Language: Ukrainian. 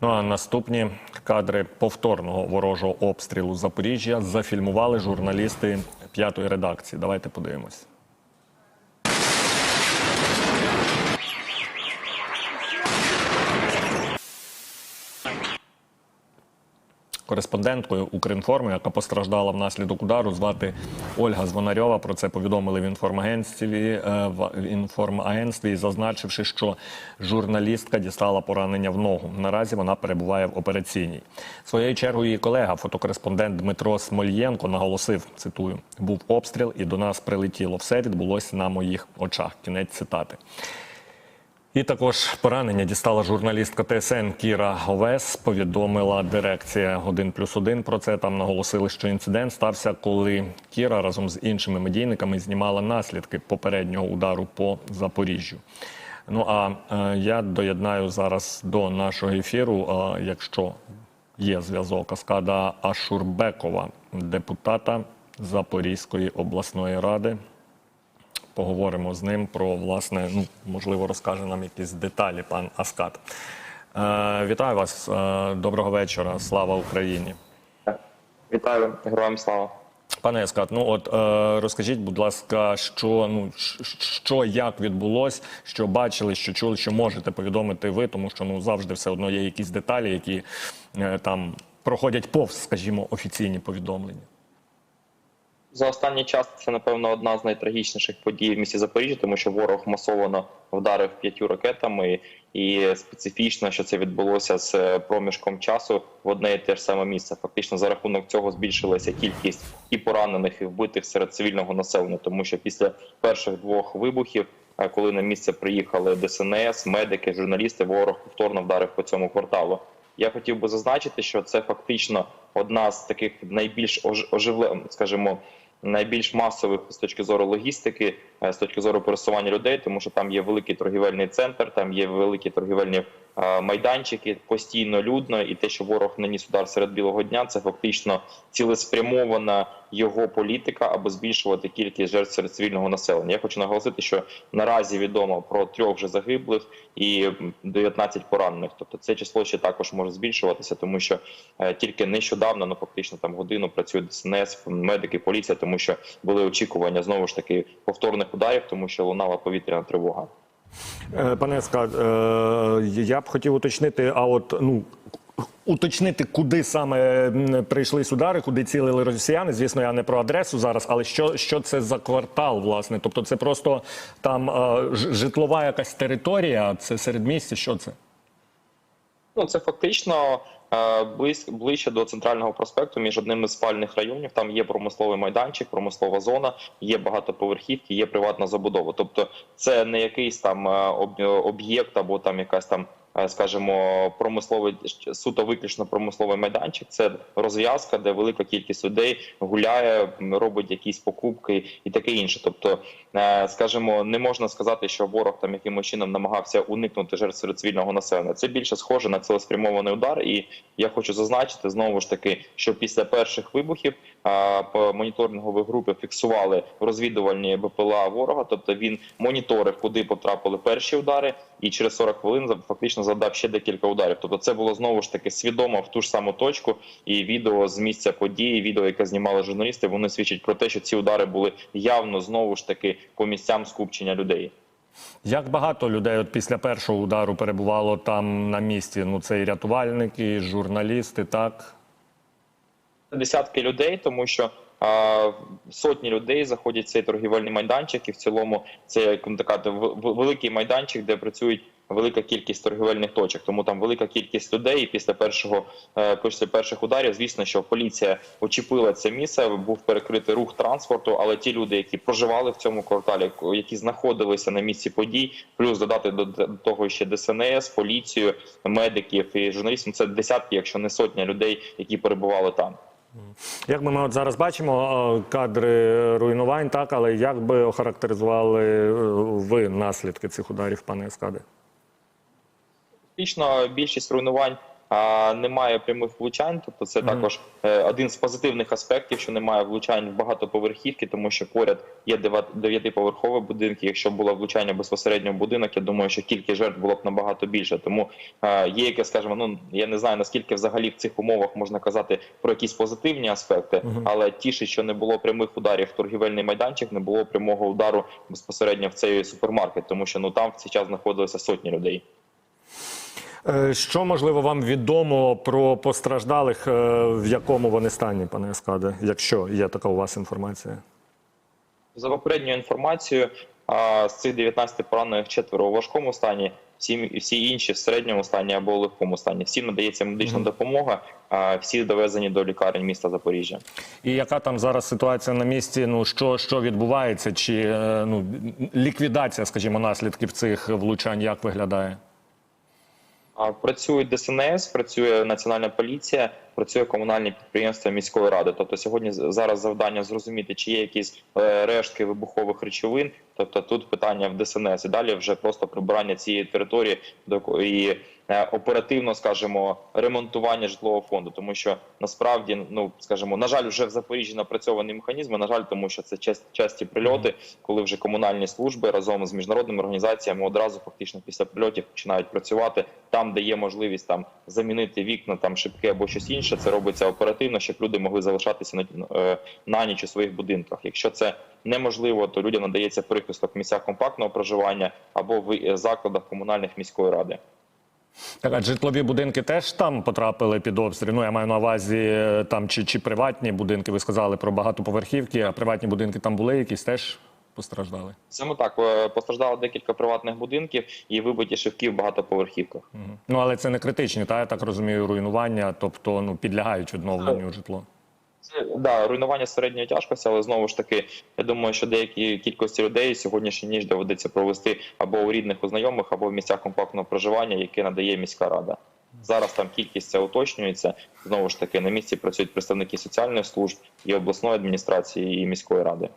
Ну а наступні кадри повторного ворожого обстрілу Запоріжжя зафільмували журналісти п'ятої редакції. Давайте подивимось. Кореспонденткою Укрінформу, яка постраждала внаслідок удару, звати Ольга Звонарьова. Про це повідомили в інформагентстві е, в інформагентстві, зазначивши, що журналістка дістала поранення в ногу. Наразі вона перебуває в операційній. Своєю чергою її колега, фотокореспондент Дмитро Смольєнко, наголосив: цитую: був обстріл, і до нас прилетіло. Все відбулося на моїх очах. Кінець цитати. І також поранення дістала журналістка ТСН Кіра Овес. Повідомила дирекція «1 плюс 1» про це. Там наголосили, що інцидент стався, коли Кіра разом з іншими медійниками знімала наслідки попереднього удару по Запоріжжю. Ну а е, я доєднаю зараз до нашого ефіру, е, якщо є зв'язок, Аскада Ашурбекова, депутата Запорізької обласної ради поговоримо з ним про власне, ну можливо, розкаже нам якісь деталі, пан Аскат. Е, вітаю вас. Е, доброго вечора. Слава Україні. Вітаю, героям слава. Пане Аскат, ну от е, розкажіть, будь ласка, що ну що як відбулось, що бачили, що чули, що можете повідомити ви, тому що ну завжди все одно є якісь деталі, які е, там проходять повз, скажімо, офіційні повідомлення. За останній час це напевно одна з найтрагічніших подій в місті Запоріжжя, тому що ворог масово вдарив п'ятью ракетами, і специфічно, що це відбулося з проміжком часу в одне і те ж саме місце. Фактично, за рахунок цього збільшилася кількість і поранених, і вбитих серед цивільного населення, тому що після перших двох вибухів. е, Коли на місце приїхали ДСНС, медики, журналісти, ворог повторно вдарив по цьому кварталу. Я хотів би зазначити, що це фактично одна з таких найбільш ож- оживлен, скажімо, найбільш масових з точки зору логістики, е, з точки зору пересування людей, тому що там є великий торгівельний центр, там є великі торгівельні майданчики, постійно людно, і те, що ворог наніс удар серед білого дня, це фактично цілеспрямована його політика, аби збільшувати кількість жертв серед цивільного населення. Я хочу наголосити, що наразі відомо про трьох вже загиблих і м, 19 поранених. Тобто це число ще також може збільшуватися, тому що е, тільки нещодавно, ну фактично там годину працює ДСНС, медики, поліція, тому що були очікування знову ж таки повторних ударів, тому що лунала повітряна тривога. Е, Пане е, я б хотів уточнити, а от ну. Уточнити, куди саме прийшли удари, куди цілили росіяни. Звісно, я не про адресу зараз, але що, що це за квартал, власне? Тобто, це просто там е, житлова якась територія, це середмістя, що це? Ну це фактично е, ближче до центрального проспекту між одним із спальних районів. Там є промисловий майданчик, промислова зона, є багатоповерхівки, є приватна забудова. Тобто, це не якийсь там е, об'єкт або там якась там. Е, Скажімо, промисловий суто виключно промисловий майданчик. Це розв'язка, де велика кількість людей гуляє, робить якісь покупки і таке інше. Тобто, е, скажімо, не можна сказати, що ворог там якимось чином намагався уникнути жертв серед цивільного населення. Це більше схоже на цілеспрямований удар. І я хочу зазначити знову ж таки, що після перших вибухів е, по моніторинговій групі фіксували розвідувальні БПЛА ворога. Тобто він моніторив, куди потрапили перші удари, і через 40 хвилин фактично завдав ще декілька ударів. Тобто, це було знову ж таки свідомо в ту ж саму точку. І відео з місця події, відео, яке знімали журналісти, вони свідчать про те, що ці удари були явно знову ж таки по місцям скупчення людей. Як багато людей от після першого удару перебувало там на місці? Ну це і рятувальники, і журналісти, так? десятки людей, тому що а, сотні людей заходять в цей торгівельний майданчик, і в цілому це як така великий майданчик, де працюють велика кількість торгівельних точок. Тому там велика кількість людей. І після першого е, після перших ударів, звісно, що поліція очіпила це місце. Був перекритий рух транспорту. Але ті люди, які проживали в цьому кварталі, які знаходилися на місці подій, плюс додати до того ще ДСНС, поліцію, медиків і журналістів. Це десятки, якщо не сотня людей, які перебували там. Як ми от зараз бачимо е, кадри руйнувань, так, але як би охарактеризували е, ви наслідки цих ударів, пане Ескаде? Фактично більшість руйнувань а, немає прямих влучань. Тобто, це Мгм. також е, один з позитивних аспектів, що немає влучань в багатоповерхівки, тому що поряд є дев'ятиповерхові будинки. Якщо було влучання безпосередньо в будинок, я думаю, що кількість жертв було б набагато більше. Тому е, є яке, скажімо, ну я не знаю наскільки взагалі в цих умовах можна казати про якісь позитивні аспекти, Мгм. але тішить, що не було прямих ударів в торгівельний майданчик, не було прямого удару безпосередньо в цей супермаркет, тому що ну там в цей час знаходилося сотні людей. Е, Що можливо вам відомо про постраждалих, е, в якому вони стані, пане Ескаде, якщо є така у вас інформація? За попередньою інформацією, з цих 19 поранених четверо у важкому стані, всі, всі інші в середньому стані або легкому стані. Всім надається медична Мгм. допомога, а, всі довезені до лікарень міста Запоріжжя. І яка там зараз ситуація на місці? Ну що, що відбувається? Чи е, ну ліквідація, скажімо, наслідків цих влучань як виглядає? Працюють ДСНС, працює Національна поліція, працює комунальне підприємство міської ради. Тобто сьогодні зараз завдання зрозуміти, чи є якісь е, рештки вибухових речовин. Тобто тут питання в ДСНС. І далі вже просто прибирання цієї території і е, оперативно, скажімо, ремонтування житлового фонду, тому що насправді, ну скажімо, на жаль, вже в Запоріжжі напрацьовані механізми. На жаль, тому що це част- часті прильоти, коли вже комунальні служби разом з міжнародними організаціями одразу фактично після прильотів починають працювати там, де є можливість там замінити вікна, там шибки або щось інше. Це робиться оперативно, щоб люди могли залишатися на, е, на ніч у своїх будинках. Якщо це неможливо, то людям надається прихисток в місцях компактного проживання або в е, закладах комунальних міської ради. Так, а житлові будинки теж там потрапили під обстріл. Ну я маю на увазі е, там чи, чи приватні будинки. Ви сказали про багатоповерхівки, а приватні будинки там були якісь теж постраждали. Саме так е, постраждало декілька приватних будинків і вибиті шибки в багатоповерхівках. Мгм. Ну але це не критичні, та я так розумію, руйнування, тобто ну підлягають відновленню житло. Це да, руйнування середньої тяжкості, але знову ж таки, я думаю, що деякі кількості людей сьогоднішню ніч доведеться провести або у рідних, у знайомих, або в місцях компактного проживання, яке надає міська рада. Зараз там кількість ця уточнюється. Знову ж таки, на місці працюють представники соціальних служб і обласної адміністрації, і міської ради.